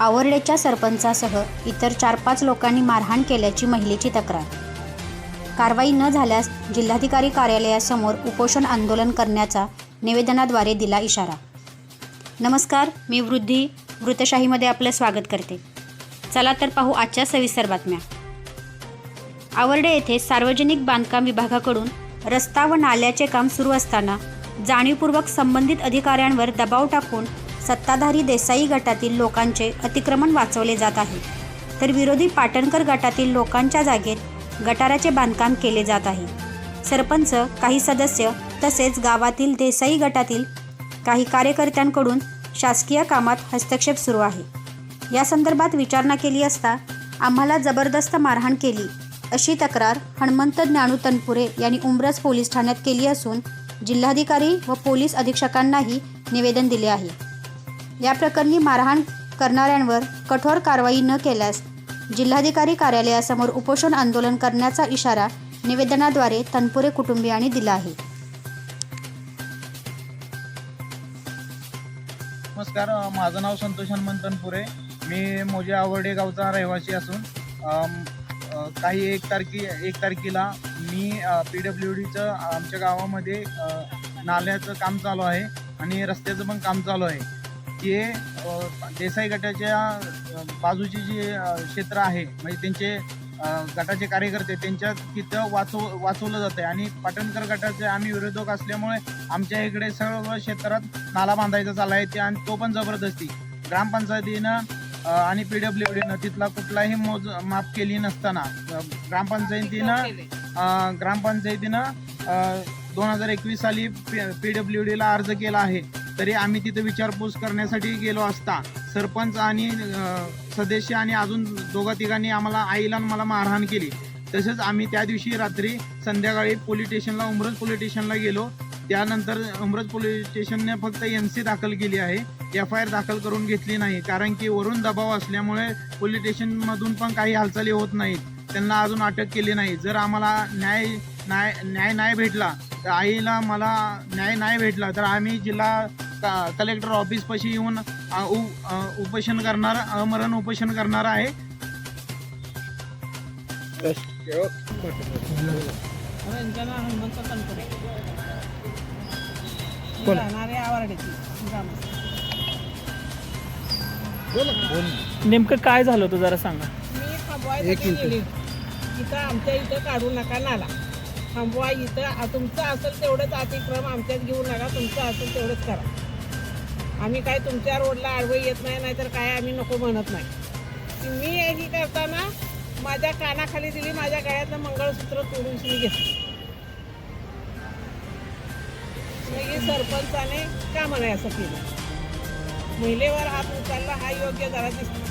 आवरडेच्या सरपंचासह इतर चार पाच लोकांनी मारहाण केल्याची महिलेची तक्रार. कारवाई न झाल्यास जिल्हाधिकारी कार्यालयासमोर उपोषण आंदोलन करण्याचा निवेदनाद्वारे दिला इशारा. नमस्कार मी वृद्धी वृतशाहीमध्ये आपलं स्वागत करते. चला तर पाहू आजच्या सविस्तर बातम्या. आवरडे येथे सार्वजनिक बांधकाम विभागाकडून रस्ता व नाल्याचे काम सुरू असताना जाणीवपूर्वक संबंधित अधिकाऱ्यांवर दबाव टाकून सत्ताधारी देसाई गटातील लोकांचे अतिक्रमण वाचवले जात आहे. तर विरोधी पाटणकर गटातील लोकांच्या जागेत गटाराचे बांधकाम केले जात आहे. सरपंच काही सदस्य तसेच गावातील देसाई गटातील काही कार्यकर्त्यांकडून शासकीय कामात हस्तक्षेप सुरू आहे. या संदर्भात विचारणा केली असता आम्हाला जबरदस्त मारहाण केली अशी तक्रार हणमंत ज्ञानू तनपुरे यांनी उमरस पोलीस ठाण्यात केली असून जिल्हाधिकारी व पोलीस अधीक्षकांनाही निवेदन दिले आहे. या प्रकरणी मारहाण करणाऱ्यांवर कठोर कारवाई न केल्यास जिल्हाधिकारी कार्यालयासमोर उपोषण आंदोलन करण्याचा इशारा निवेदनाद्वारे तनपुरे कुटुंबियांनी दिला आहे. नमस्कार माझं नाव संतोष हनुमंत तनपुरे. मी मोजे आवडे गावचा रहिवासी असून काही एक तारखे एक तारखेला मी पी डब्ल्यू डीचं आमच्या गावामध्ये नाल्याचं काम चालू आहे आणि रस्त्याचं पण काम चालू आहे. अ, देसाई गटाच्या बाजूची जी क्षेत्र आहे म्हणजे त्यांचे गटाचे कार्यकर्ते त्यांच्या तिथं वाचव वाचवलं जातं आहे आणि पाटणकर गटाचे आम्ही विरोधक असल्यामुळे आमच्या इकडे सर्व क्षेत्रात नाला बांधायचा चालला आहे ते आणि तो पण जबरदस्ती. ग्रामपंचायतीनं आणि पी डब्ल्यू डीनं तिथला कुठलाही मोज माफ केली नसताना ग्रामपंचायतीनं ग्रामपंचायतीनं दोन हजार एकवीस साली पी डब्ल्यू डीला अर्ज केला आहे. तरी आम्ही तिथे विचारपूस करण्यासाठी गेलो असता. सरपंच आणि सदस्य आणि अजून दोघा तिघांनी आम्हाला आईला मला मारहाण केली. तसेच आम्ही त्या दिवशी रात्री संध्याकाळी पोलीस स्टेशनला उमरज पोलीस स्टेशनला गेलो. त्यानंतर उमरज पोलीस स्टेशनने फक्त एन सी दाखल केली आहे. एफ आय आर दाखल करून घेतली नाही. कारण की वरून दबाव असल्यामुळे पोलीस स्टेशनमधून पण काही हालचाली होत नाहीत. त्यांना अजून अटक केली नाही. जर आम्हाला न्याय न्याय न्याय नाही भेटला तर आईला मला न्याय नाही भेटला तर आम्ही जिल्हा क- कलेक्टर ऑफिसपाशी येऊन अ, उ- अ, उपोषण करणार अमरण उपोषण करणार आहे. नेमकं काय झालं होतं जरा सांगा. मी थांबवायसाठी गेली इथं आमच्या इथं काढू नका नाला. थांबवा इथं. तुमचं असेल तेवढंच अतिक्रम आमच्यात घेऊ नका. तुमचं असेल तेवढंच करा. आम्ही काय तुमच्या रोडला आडवं येत नाही नाहीतर काय आम्ही नको म्हणत नाही. मी ही करताना माझ्या कानाखाली दिली माझ्या गळ्यातलं मंगळसूत्र तोडून मी घेतलं. मग सरपंचाने का म्हणाय असं केलं? महिलेवर हात उचलला हा योग्य जरा दिसतो.